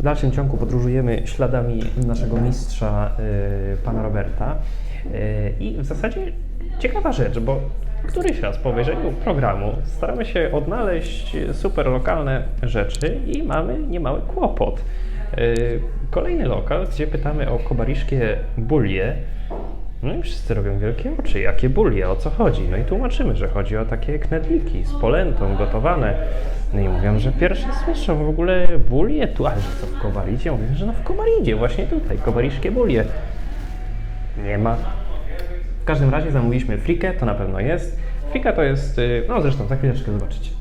W dalszym ciągu podróżujemy śladami naszego mistrza, y, pana Roberta. Y, I w zasadzie ciekawa rzecz, bo któryś raz po obejrzeniu programu staramy się odnaleźć super lokalne rzeczy i mamy niemały kłopot. Y, Kolejny lokal, gdzie pytamy o kobariszkie bulie. No i wszyscy robią wielkie oczy. Jakie bulie? O co chodzi? No i tłumaczymy, że chodzi o takie knedliki z polentą gotowane. No i mówią, że pierwsze słyszą w ogóle bulie tu, ale co w Kowalidzie? Mówią, że no w Kowalidzie, właśnie tutaj, kowariszkie bulie. Nie ma. W każdym razie zamówiliśmy frikę, to na pewno jest. Frika to jest, y, no zresztą za chwileczkę zobaczycie.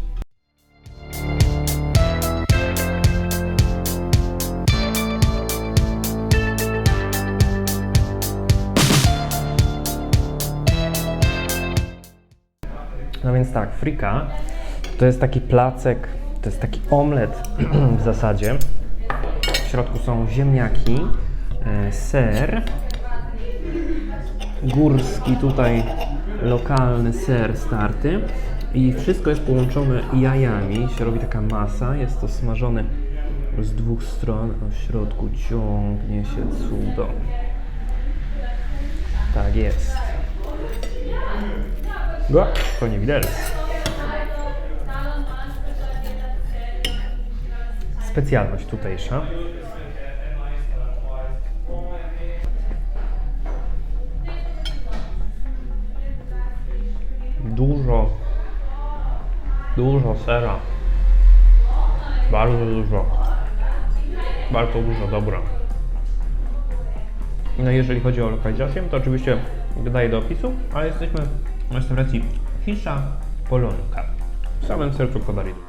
No więc tak, frika to jest taki placek, to jest taki omlet w zasadzie. W środku są ziemniaki, e, ser, górski tutaj lokalny ser starty i wszystko jest połączone jajami, się robi taka masa, jest to smażone z dwóch stron, a w środku ciągnie się cudo. Tak jest. Go, to nie widelec. Specjalność tutejsza. Dużo, dużo sera. Bardzo dużo. Bardzo dużo, dobra. No jeżeli chodzi o lokalizację, to oczywiście dodaję do opisu, ale jesteśmy restauracji Fisza Polonka w samym sercu Kowalidu.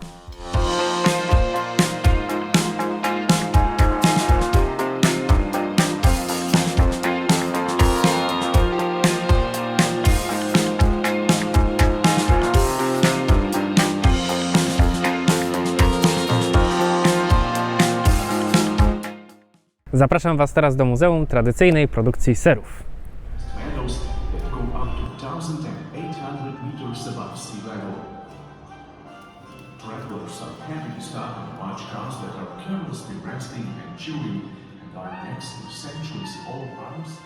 Zapraszam Was teraz do Muzeum Tradycyjnej Produkcji Serów. style of large cows that are carelessly wrestling and chewing and are next to centuries old arms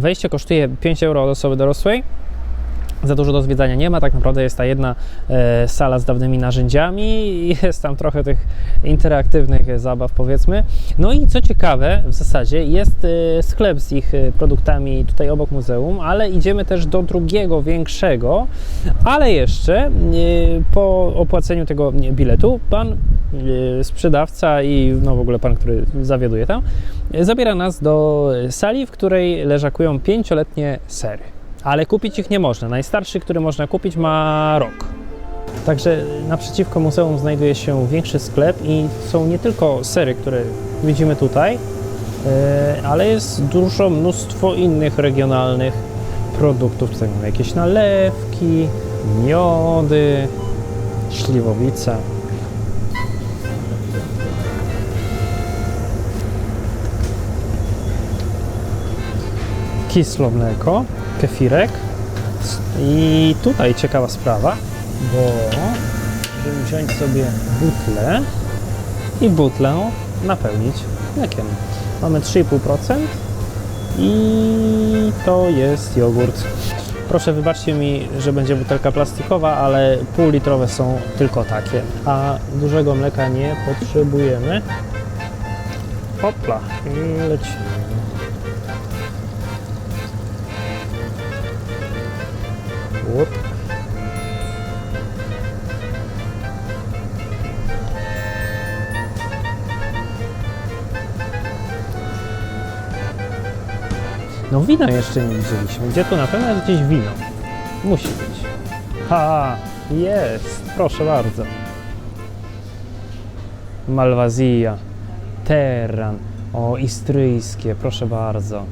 Wejście kosztuje 5 euro od osoby dorosłej. Za dużo do zwiedzania nie ma, tak naprawdę jest ta jedna e, sala z dawnymi narzędziami jest tam trochę tych interaktywnych zabaw powiedzmy. No i co ciekawe, w zasadzie jest e, sklep z ich e, produktami tutaj obok muzeum, ale idziemy też do drugiego, większego, ale jeszcze e, po opłaceniu tego biletu pan sprzedawca i no w ogóle pan, który zawiaduje tam, e, zabiera nas do sali, w której leżakują pięcioletnie sery ale kupić ich nie można. Najstarszy, który można kupić, ma rok. Także naprzeciwko muzeum znajduje się większy sklep i są nie tylko sery, które widzimy tutaj, e, ale jest dużo, mnóstwo innych regionalnych produktów. Tutaj mamy jakieś nalewki, miody, śliwowice. Kislo mleko, kefirek. I tutaj ciekawa sprawa, bo żeby wziąć sobie butlę i butlę napełnić mlekiem. Mamy 3,5% i to jest jogurt. Proszę wybaczcie mi, że będzie butelka plastikowa, ale półlitrowe są tylko takie, a dużego mleka nie potrzebujemy. Hopla, lecimy. Łup. No wino jeszcze nie widzieliśmy. Gdzie tu na pewno jest gdzieś wino. Musi być. Ha, jest. Proszę bardzo. Malwazja. Terran. O, istryjskie. Proszę bardzo.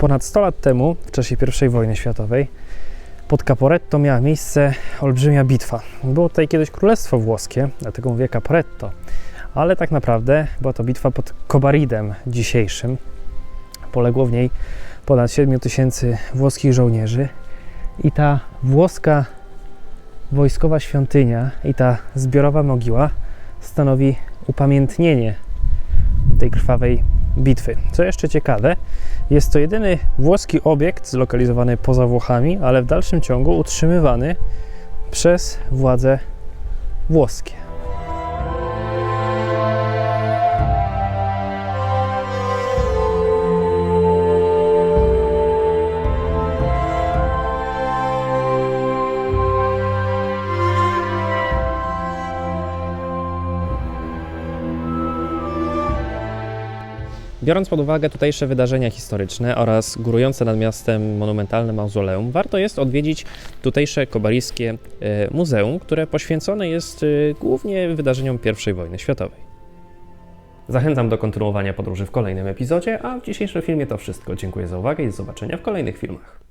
Ponad 100 lat temu, w czasie I wojny światowej, pod Caporetto miała miejsce olbrzymia bitwa. Było tutaj kiedyś królestwo włoskie, dlatego mówię Caporetto, ale tak naprawdę była to bitwa pod Kobaridem dzisiejszym. Poległo w niej ponad 7 tysięcy włoskich żołnierzy i ta włoska wojskowa świątynia i ta zbiorowa mogiła stanowi upamiętnienie tej krwawej bitwy. Co jeszcze ciekawe, jest to jedyny włoski obiekt zlokalizowany poza Włochami, ale w dalszym ciągu utrzymywany przez władze włoskie. Biorąc pod uwagę tutejsze wydarzenia historyczne oraz górujące nad miastem monumentalne mauzoleum, warto jest odwiedzić tutejsze kobariskie e, muzeum, które poświęcone jest e, głównie wydarzeniom I wojny światowej. Zachęcam do kontynuowania podróży w kolejnym epizodzie, a w dzisiejszym filmie to wszystko. Dziękuję za uwagę i do zobaczenia w kolejnych filmach.